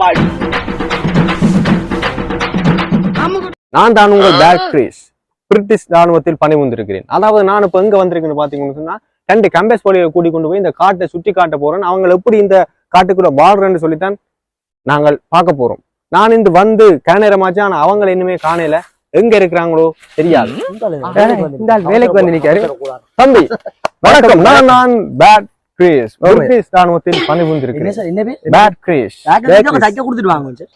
சாப்பாடு நான் தான் உங்கள் பேக் கிரீஸ் பிரிட்டிஷ் ராணுவத்தில் பணிபுரிந்திருக்கிறேன் அதாவது நான் இப்ப எங்க வந்திருக்கேன்னு பாத்தீங்கன்னு சொன்னா ரெண்டு கம்பேஸ் போலியை கூட்டி கொண்டு போய் இந்த காட்டை சுற்றி காட்ட போறேன் அவங்க எப்படி இந்த காட்டுக்குள்ள வாழ்றேன்னு சொல்லித்தான் நாங்கள் பார்க்க போறோம். நான் இந்த வந்து கனநேரமாச்சு ஆனா அவங்களை இன்னுமே காணையில எங்க இருக்கிறாங்களோ தெரியாது. வேலைக்கு வந்து நிக்காரு. தம்பி வணக்கம். நான் நான் பேட் கிரீஸ். பிரிட்டிஷ் ராணுவத்தில் சார் என்ன பேட் கிரீஸ் தைக்க தைக்க கொடுத்துட்டு வாங்க கொஞ்சம்.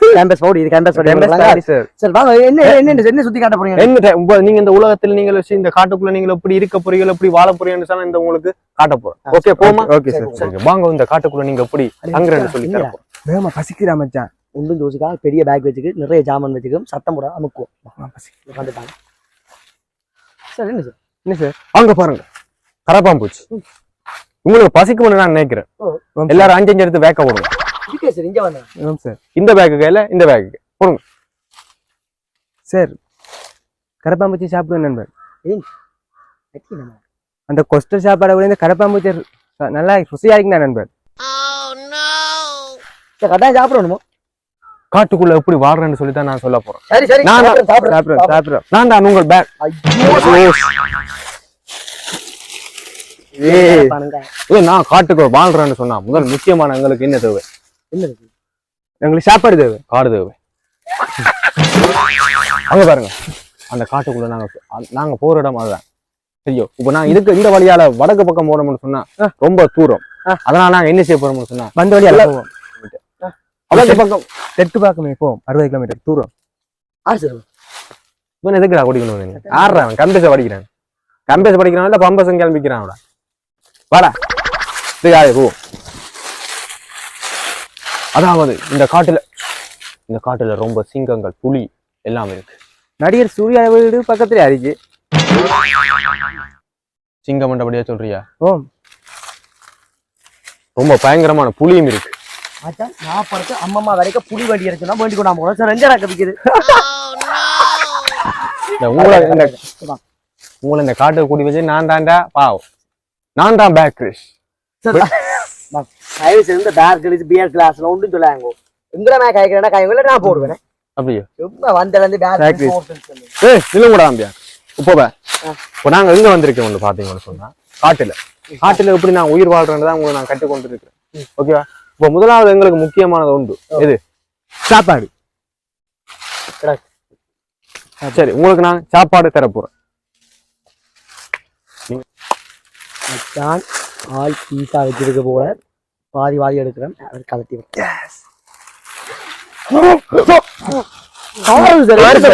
கேம்பஸ் போடு இது கேம்பஸ் போடு. சார் சரி வாங்க என்ன என்ன என்ன சுத்தி காட்ட போறீங்க? என்ன நீங்க இந்த உலகத்துல நீங்க வச்சு இந்த காட்டுக்குள்ள நீங்க எப்படி இருக்க போறீங்க எப்படி வாழ போறீங்கன்னு சொன்னா இந்த உங்களுக்கு காட்ட ஓகே போமா? ஓகே சார் வாங்க இந்த காட்டுக்குள்ள நீங்க எப்படி தங்குறேன்னு சொல்லி தரப்போம் வேகமா பசிக்கிறா மச்சான். ஒன்றும் ஜோசிக்கா பெரிய பேக் வச்சுக்கு நிறைய ஜாமான் வச்சுக்கும் சத்தம் போட அமுக்குவோம். சார் என்ன சார்? என்ன சார் அங்க பாருங்க. கரப்பாம்பூச்சி உங்களுக்கு பசிக்கும்னு நான் நினைக்கிறேன். எல்லாரும் அஞ்சு அஞ்சு எடுத்து பேக்க போடுங்க. சார் இந்த பேக்கு கையில இந்த பேக்கு சார் கரப்பாம்பூச்சி சாப்பிடுவேன் நண்பர். அந்த கொஸ்டர் சாப்பாடை விட இந்த கரப்பாம்பூச்சி நல்லா ருசியா இருக்குண்ணா நண்பர். சார் கட்டாயம் சாப்பிடணுமோ? காட்டுக்குள்ள எப்படி வாழ்றேன்னு சொல்லி தான் நான் சொல்ல போறேன். சரி சரி. நான் சாப்பிடுறேன், சாப்பிடுறேன், நான் தான் உங்கள் பேக் ஐயோ, ஏய் நான் காட்டுக்கு வாழ்றேன்னு சொன்னா முதல் முக்கியமான எங்களுக்கு என்ன தேவை? என்ன? எங்களுக்கு சாப்பாடு தேவை காடு தேவை. அங்க பாருங்க. அந்த காட்டுக்குள்ள நாங்க நாங்க போற இடம் அதுதான். ஐயோ இப்ப நான் இதுக்கு இந்த வழியால வடக்கு பக்கம் போனோம்னு சொன்னா ரொம்ப தூரம். அதனால நாங்க என்ன செய்ய போறோம்னு சொன்னா வந்த வழியால போவோம். வடக்கு பக்கம். தெற்கு பக்கமே போவோம் அறுபது கிலோமீட்டர் தூரம். இவன் எதுக்குடா குடிக்கணும் ஆடுறான் கம்பேச படிக்கிறான். கம்பேச படிக்கிறான் இல்ல பம்பசம் கிளம்பிக்கிறான் வாடா. இதுக்காக போ அதாவது இந்த காட்டுல இந்த காட்டுல ரொம்ப சிங்கங்கள் புலி எல்லாம் இருக்கு. நடிகர் சூர்யா வீடு பக்கத்துல இருக்கு சிங்கம் மண்டபடியா சொல்றியா? ஓம் ரொம்ப பயங்கரமான புலியும் இருக்கு. மச்சான், நான் படுத்து அம்மம்மா வரைக்கும் புலி வண்டி இருக்குன்னா வேண்டி கொண்டாம போறோம் சார் ரெஞ்சரா கவிக்குது. இந்த உங்களை இந்த உங்களை இந்த காட்டுக்கு கூட்டி வச்சு நான் தாண்டா பாவம். நான் தான் பேக் கிரிஷ் தயவு செய்து இந்த பேர் கிளாஸ் பியர் கிளாஸ்ல ஒன்றும் சொல்லாங்க எங்கட நான் காய்க்கிறேன்னா காய்ங்கள நான் போடுவேன். அப்படியே? ரொம்ப வந்தல இருந்து பேர் Back கிளாஸ் ஏய் நில்லுங்கடா அம்பியா இப்போ பே இப்போ நாங்க எங்க வந்திருக்கோம் வந்து பாத்தீங்கன்னு சொன்னா காட்டுல. காட்டுல எப்படி நான் உயிர் வாழ்றேன்னு உங்களை நான் கற்றுக் கொண்டு இருக்கிறேன் ஓகேவா இப்போ முதலாவது எங்களுக்கு முக்கியமானது உண்டு. எது? சாப்பாடு. சரி உங்களுக்கு நான் சாப்பாடு தர போறேன். மச்சான் ஆள் பீஸா வச்சிருக்க போல. பாதி வாதி எடுக்கிறேன். அவர் கலட்டி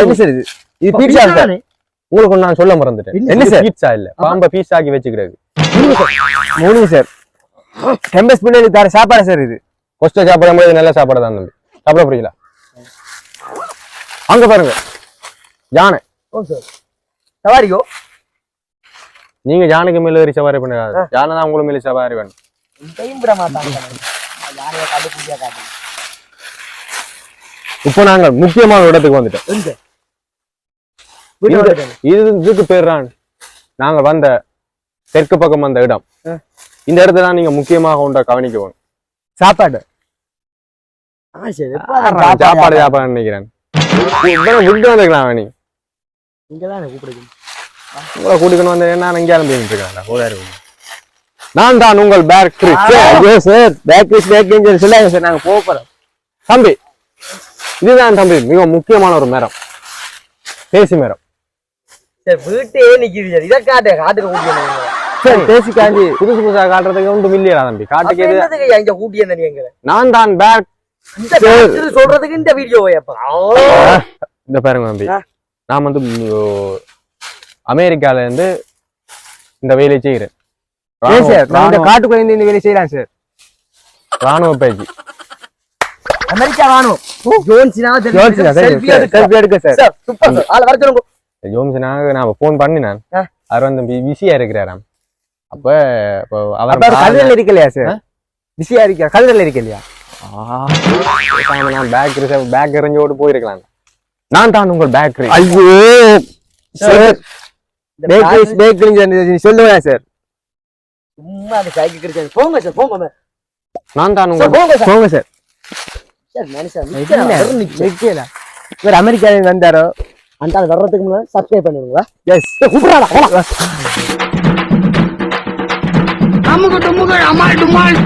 என்ன சார் இது? இது? Pizza sir. உங்களுக்கு நான் சொல்ல மறந்துட்டேன். என்ன சார்? பீட்சா இல்ல. பாம்ப பீட்சா ஆக்கி வச்சுக்கிறது. மூணுங்க சார். கெம்பஸ் பின்னாடி தர சாப்பாடு சார் இது. கொஸ்ட சாப்பிடும் போது நல்ல சாப்பாடு தான் தம்பி. சாப்பிட புரியல அங்க பாருங்க. யானை. சவாரியோ நீங்க யானைக்கு மேல ஏறி சவாரி பண்ணாது யானை தான் உங்களுக்கு மேல சவாரி வேணும். இப்போ நாங்க முக்கியமான இடத்துக்கு வந்துட்டோம். இது இதுக்கு பேர் தான் நாங்க வந்த தெற்கு பக்கம் வந்த இடம். இந்த இடத்துல தான் நீங்க முக்கியமாக உண்ட கவனிக்க வேணும் சாப்பாடு சாப்பாடு சாப்பாடு நினைக்கிறேன். இவ்வளவு விட்டு வந்துக்கலாம் நீ. இங்கதான் கூப்பிடுது. உங்களை கூட்டிக்கணும் வந்து நான் இங்கே அனுப்பிட்டு இருக்கேன். இருக்கு நான் தான் உங்கள் பேக் சார் பேக் பேக் சொல்லாங்க சார் நாங்க போக போறோம். தம்பி இதுதான் தம்பி மிக முக்கியமான ஒரு மரம். தேசி மரம். சரி வீட்டே நிக்குது சார். இதை காட்டு காட்டுக்கு கூட்டிய சார் பேசி காஞ்சி புதுசு புதுசா காட்டுறதுக்கு ஒன்றும் இல்லையா தம்பி? காட்டுக்கு எது? இங்க கூட்டிய நீங்க நான் தான் பேக் சொல்றதுக்கு இந்த வீடியோ இந்த பாருங்க தம்பி. நான் வந்து ம், ஓ, அமெரிக்கால இருந்து இந்த வேலையை செய்கிறேன் சார்? நான் இந்த காட்டுக்குள்ள இருந்து இந்த வேலையை செய்யலாம் சார். ராணுவ பயிற்சி அமெரிக்கா வாணும் ஜோன்சினா சார் செல்ஃபி எடுக்க சார். Super sir. ஆள வர சொல்லுங்க. ஜோம்சனாக நான் ஃபோன் பண்ணினேன் ஆ. அவர் வந்து பிஸியா இருக்கிறாராம். அப்ப அவர் கல்லறையில் இருக்கலையா சார்? பிஸியா இருக்கா கல்லறையில் இருக்கலையா நான் பேக் பேக் எறிஞ்சோடு போயிருக்கலாம். நான் தான் உங்கள் பேக் ஐயோ! சார் இந்த பேக் பேக் சொல்லுவேன் சார் சும்மா அந்த சைக்கிள் கிடைச்சாரு போங்க சார் போங்க நான் தான் போங்க சார் போங்க சார் இவர் அமெரிக்காவில் வந்தாரோ? அந்த வர்றதுக்கு முன்னாடி சப்ஸ்கிரைப் எஸ் கூப்பிடாடா டுமுகள் அமால் டுமால்.